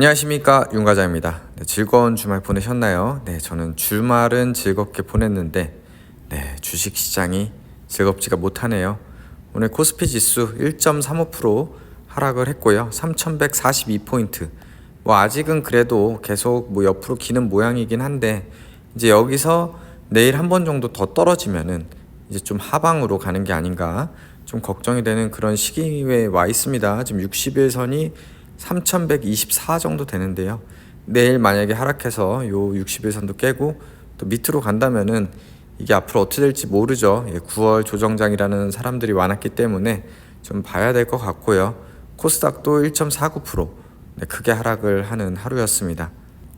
안녕하십니까 윤과장입니다. 네, 즐거운 주말 보내셨나요? 네, 저는 주말은 즐겁게 보냈는데 네, 주식 시장이 즐겁지가 못하네요. 오늘 코스피 지수 1.35% 하락을 했고요. 3,142포인트. 뭐 아직은 그래도 계속 뭐 옆으로 기는 모양이긴 한데 이제 여기서 내일 한 번 정도 더 떨어지면은 이제 좀 하방으로 가는 게 아닌가 좀 걱정이 되는 그런 시기에 와 있습니다. 지금 60일선이 3124 정도 되는데요. 내일 만약에 하락해서 요 60일선도 깨고 또 밑으로 간다면은 이게 앞으로 어떻게 될지 모르죠. 예, 9월 조정장이라는 사람들이 많았기 때문에 좀 봐야 될 것 같고요. 코스닥도 1.49% 네, 크게 하락을 하는 하루였습니다.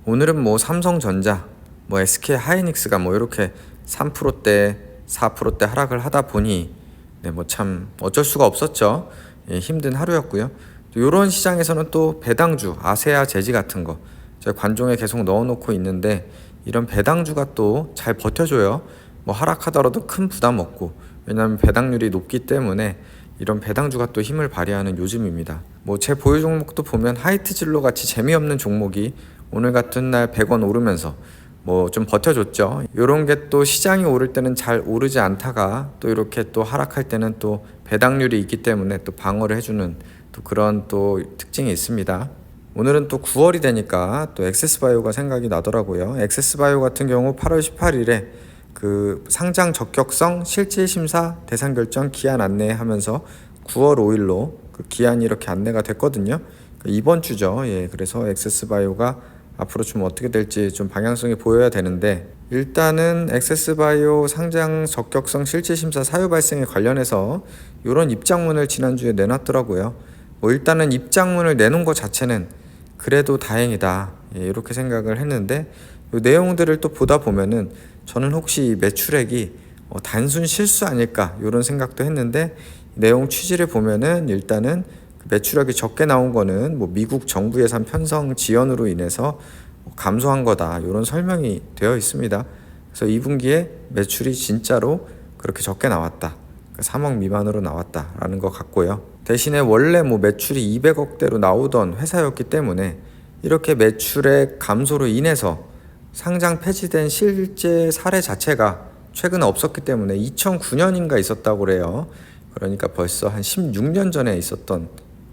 오늘은 뭐 삼성전자, 뭐 SK 하이닉스가 뭐 이렇게 3%대, 4%대 하락을 하다 보니 네, 뭐 참 어쩔 수가 없었죠. 예, 힘든 하루였고요. 이런 시장에서는 또 배당주, 아세아 제지 같은 거 제가 관종에 계속 넣어놓고 있는데 이런 배당주가 또 잘 버텨줘요. 뭐 하락하더라도 큰 부담 없고 왜냐하면 배당률이 높기 때문에 이런 배당주가 또 힘을 발휘하는 요즘입니다. 뭐 제 보유 종목도 보면 하이트 진로 같이 재미없는 종목이 오늘 같은 날 100원 오르면서 뭐 좀 버텨줬죠. 이런 게 또 시장이 오를 때는 잘 오르지 않다가 또 이렇게 또 하락할 때는 또 배당률이 있기 때문에 또 방어를 해주는 또 그런 또 특징이 있습니다. 오늘은 또 9월이 되니까 또 엑세스바이오가 생각이 나더라고요. 엑세스바이오 같은 경우 8월 18일에 그 상장 적격성 실질 심사 대상 결정 기한 안내하면서 9월 5일로 그 기한이 이렇게 안내가 됐거든요. 그 이번 주죠. 예, 그래서 엑세스바이오가 앞으로 좀 어떻게 될지 좀 방향성이 보여야 되는데 일단은 엑세스바이오 상장 적격성 실질 심사 사유 발생에 관련해서 이런 입장문을 지난주에 내놨더라고요. 뭐 일단은 입장문을 내놓은 것 자체는 그래도 다행이다 예, 이렇게 생각을 했는데 이 내용들을 또 보다 보면은 저는 혹시 매출액이 어, 단순 실수 아닐까 이런 생각도 했는데 내용 취지를 보면은 일단은 그 매출액이 적게 나온 거는 뭐 미국 정부 예산 편성 지연으로 인해서 뭐 감소한 거다 이런 설명이 되어 있습니다. 그래서 2분기에 매출이 진짜로 그렇게 적게 나왔다. 3억 미만으로 나왔다라는 것 같고요. 대신에 원래 뭐 매출이 200억대로 나오던 회사였기 때문에 이렇게 매출의 감소로 인해서 상장 폐지된 실제 사례 자체가 최근 없었기 때문에 2009년인가 있었다고 그래요. 그러니까 벌써 한 16년 전에 있었던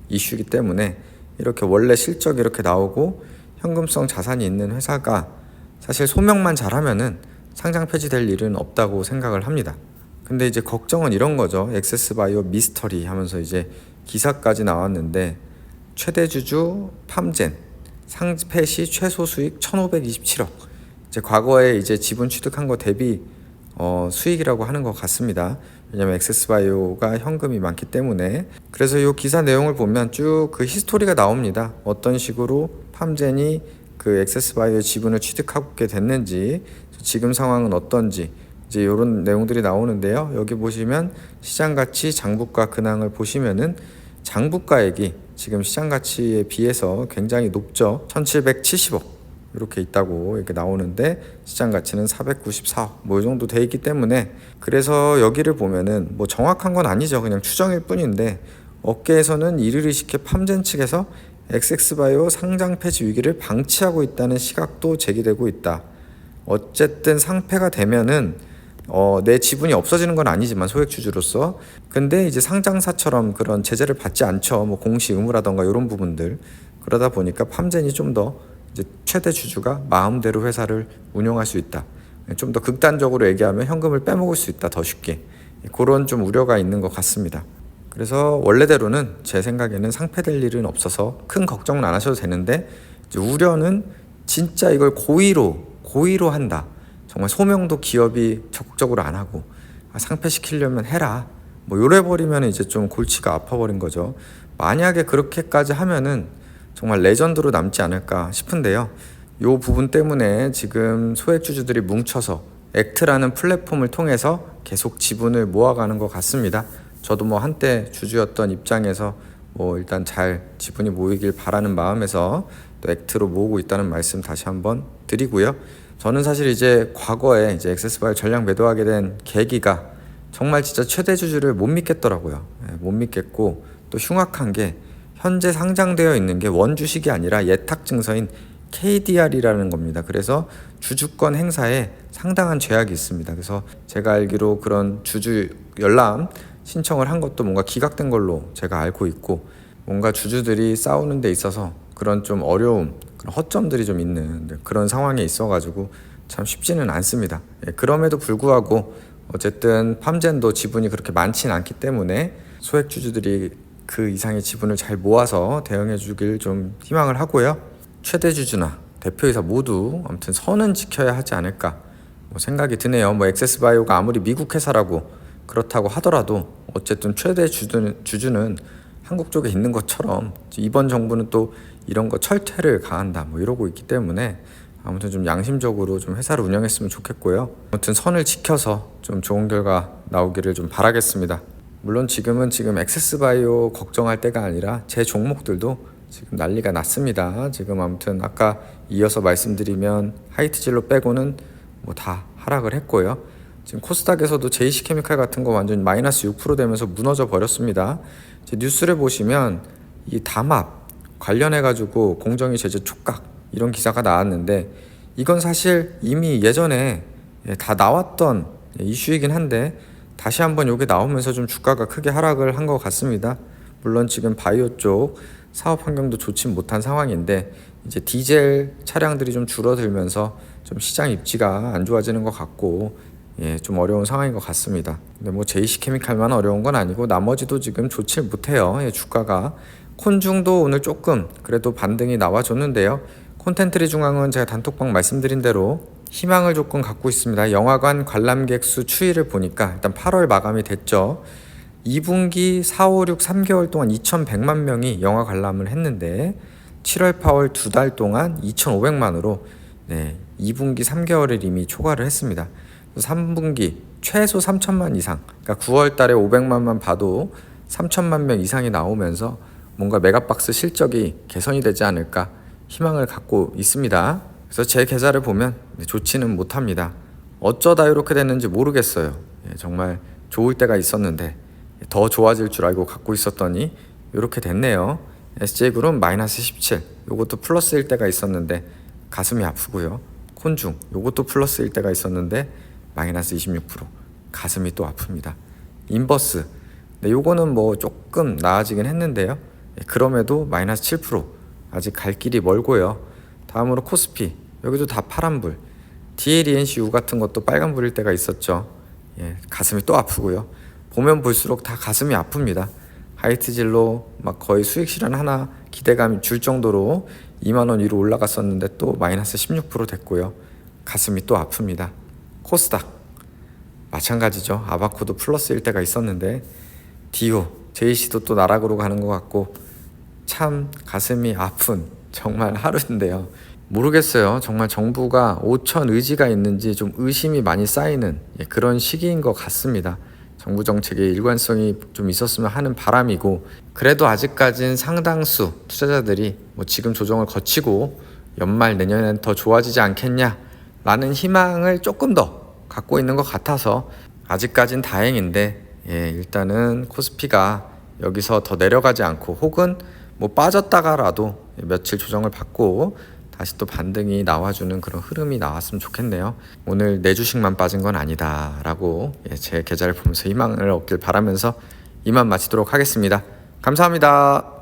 이슈이기 때문에 이렇게 원래 실적이 이렇게 나오고 현금성 자산이 있는 회사가 사실 소명만 잘하면은 상장 폐지될 일은 없다고 생각을 합니다. 근데 이제 걱정은 이런 거죠. 엑세스바이오 미스터리 하면서 이제 기사까지 나왔는데 최대 주주 팜젠 상패 시 최소 수익 1,527억. 이제 과거에 이제 지분 취득한 거 대비 어, 수익이라고 하는 것 같습니다. 왜냐면 엑세스바이오가 현금이 많기 때문에 그래서 이 기사 내용을 보면 쭉 그 히스토리가 나옵니다. 어떤 식으로 팜젠이 그 엑세스바이오 지분을 취득하게 됐는지 지금 상황은 어떤지 이제 이런 내용들이 나오는데요. 여기 보시면 시장 가치 장부가 근황을 보시면은 장부가액이 지금 시장 가치에 비해서 굉장히 높죠. 1770억 이렇게 있다고 이렇게 나오는데 시장 가치는 494억 뭐 이 정도 돼 있기 때문에 그래서 여기를 보면은 뭐 정확한 건 아니죠. 그냥 추정일 뿐인데 업계에서는 이르리시케 팜젠 측에서 엑섹스바이오 상장 폐지 위기를 방치하고 있다는 시각도 제기되고 있다. 어쨌든 상패가 되면은 어, 내 지분이 없어지는 건 아니지만 소액주주로서. 근데 이제 상장사처럼 그런 제재를 받지 않죠. 뭐 공시 의무라던가 이런 부분들. 그러다 보니까 팜젠이 좀 더 이제 최대 주주가 마음대로 회사를 운영할 수 있다. 좀 더 극단적으로 얘기하면 현금을 빼먹을 수 있다 더 쉽게. 그런 좀 우려가 있는 것 같습니다. 그래서 원래대로는 제 생각에는 상패될 일은 없어서 큰 걱정은 안 하셔도 되는데 우려는 진짜 이걸 고의로 고의로 한다 정말 소명도 기업이 적극적으로 안 하고 아, 상패시키려면 해라. 뭐 요래 버리면 이제 좀 골치가 아파버린 거죠. 만약에 그렇게까지 하면은 정말 레전드로 남지 않을까 싶은데요. 요 부분 때문에 지금 소액주주들이 뭉쳐서 액트라는 플랫폼을 통해서 계속 지분을 모아가는 것 같습니다. 저도 뭐 한때 주주였던 입장에서 뭐 일단 잘 지분이 모이길 바라는 마음에서 또 액트로 모으고 있다는 말씀 다시 한번 드리고요. 저는 사실 이제 과거에 이제 엑세스바이오 전량 매도하게 된 계기가 정말 진짜 최대 주주를 못 믿겠더라고요. 예, 못 믿겠고 또 흉악한 게 현재 상장되어 있는 게 원주식이 아니라 예탁 증서인 KDR이라는 겁니다. 그래서 주주권 행사에 상당한 제약이 있습니다. 그래서 제가 알기로 그런 주주 열람 신청을 한 것도 뭔가 기각된 걸로 제가 알고 있고 뭔가 주주들이 싸우는 데 있어서 그런 좀 어려움, 그런 허점들이 좀 있는 네, 그런 상황에 있어가지고 참 쉽지는 않습니다. 예, 그럼에도 불구하고 어쨌든 팜젠도 지분이 그렇게 많지는 않기 때문에 소액 주주들이 그 이상의 지분을 잘 모아서 대응해 주길 좀 희망을 하고요. 최대 주주나 대표이사 모두 아무튼 선은 지켜야 하지 않을까 뭐 생각이 드네요. 뭐 엑세스바이오가 아무리 미국 회사라고 그렇다고 하더라도 어쨌든 최대 주주는, 주주는 한국 쪽에 있는 것처럼 이번 정부는 또 이런 거 철퇴를 가한다 뭐 이러고 있기 때문에 아무튼 좀 양심적으로 좀 회사를 운영했으면 좋겠고요. 아무튼 선을 지켜서 좀 좋은 결과 나오기를 좀 바라겠습니다. 물론 지금은 지금 엑세스바이오 걱정할 때가 아니라 제 종목들도 지금 난리가 났습니다. 지금 아무튼 아까 이어서 말씀드리면 하이트질로 빼고는 뭐 다 하락을 했고요. 지금 코스닥에서도 JC 케미칼 같은 거 완전 마이너스 6% 되면서 무너져 버렸습니다. 뉴스를 보시면 이 담합 관련해 가지고 공정위 제재 촉각 이런 기사가 나왔는데 이건 사실 이미 예전에 예, 다 나왔던 예, 이슈이긴 한데 다시 한번 요게 나오면서 좀 주가가 크게 하락을 한 것 같습니다. 물론 지금 바이오 쪽 사업 환경도 좋지 못한 상황인데 이제 디젤 차량들이 좀 줄어들면서 좀 시장 입지가 안 좋아지는 것 같고 예, 좀 어려운 상황인 것 같습니다. 근데 뭐 JC 케미칼만 어려운 건 아니고 나머지도 지금 좋지 못해요. 예, 주가가 콘중도 오늘 조금 그래도 반등이 나와줬는데요. 콘텐트리 중앙은 제가 단톡방 말씀드린 대로 희망을 조금 갖고 있습니다. 영화관 관람객 수 추이를 보니까 일단 8월 마감이 됐죠. 2분기 4, 5, 6, 3개월 동안 2,100만 명이 영화 관람을 했는데 7월, 8월 두 달 동안 2,500만으로 네, 2분기 3개월을 이미 초과를 했습니다. 3분기 최소 3천만 이상, 그러니까 9월 달에 500만만 봐도 3천만 명 이상이 나오면서 뭔가 메가박스 실적이 개선이 되지 않을까 희망을 갖고 있습니다. 그래서 제 계좌를 보면 네, 좋지는 못합니다. 어쩌다 이렇게 됐는지 모르겠어요. 예, 정말 좋을 때가 있었는데 더 좋아질 줄 알고 갖고 있었더니 이렇게 됐네요. SJ그룹 마이너스 17. 요것도 플러스일 때가 있었는데 가슴이 아프고요. 콘중 요것도 플러스일 때가 있었는데 마이너스 26%. 가슴이 또 아픕니다. 인버스. 네, 요거는 뭐 조금 나아지긴 했는데요. 예, 그럼에도 마이너스 7%. 아직 갈 길이 멀고요. 다음으로 코스피. 여기도 다 파란불. DLENCU 같은 것도 빨간불일 때가 있었죠. 예, 가슴이 또 아프고요. 보면 볼수록 다 가슴이 아픕니다. 하이트질로 막 거의 수익 실현 하나 기대감이 줄 정도로 2만 원 위로 올라갔었는데 또 마이너스 16% 됐고요. 가슴이 또 아픕니다. 코스닥 마찬가지죠. 아바코도 플러스일 때가 있었는데 디오, 제이시도 또 나락으로 가는 것 같고 참 가슴이 아픈 정말 하루인데요. 모르겠어요. 정말 정부가 5천 의지가 있는지 좀 의심이 많이 쌓이는 예, 그런 시기인 것 같습니다. 정부 정책의 일관성이 좀 있었으면 하는 바람이고 그래도 아직까진 상당수 투자자들이 뭐 지금 조정을 거치고 연말 내년엔 더 좋아지지 않겠냐라는 희망을 조금 더 갖고 있는 것 같아서 아직까진 다행인데 예, 일단은 코스피가 여기서 더 내려가지 않고 혹은 뭐 빠졌다가라도 며칠 조정을 받고 다시 또 반등이 나와주는 그런 흐름이 나왔으면 좋겠네요. 오늘 내 주식만 빠진 건 아니다라고 예, 제 계좌를 보면서 희망을 얻길 바라면서 이만 마치도록 하겠습니다. 감사합니다.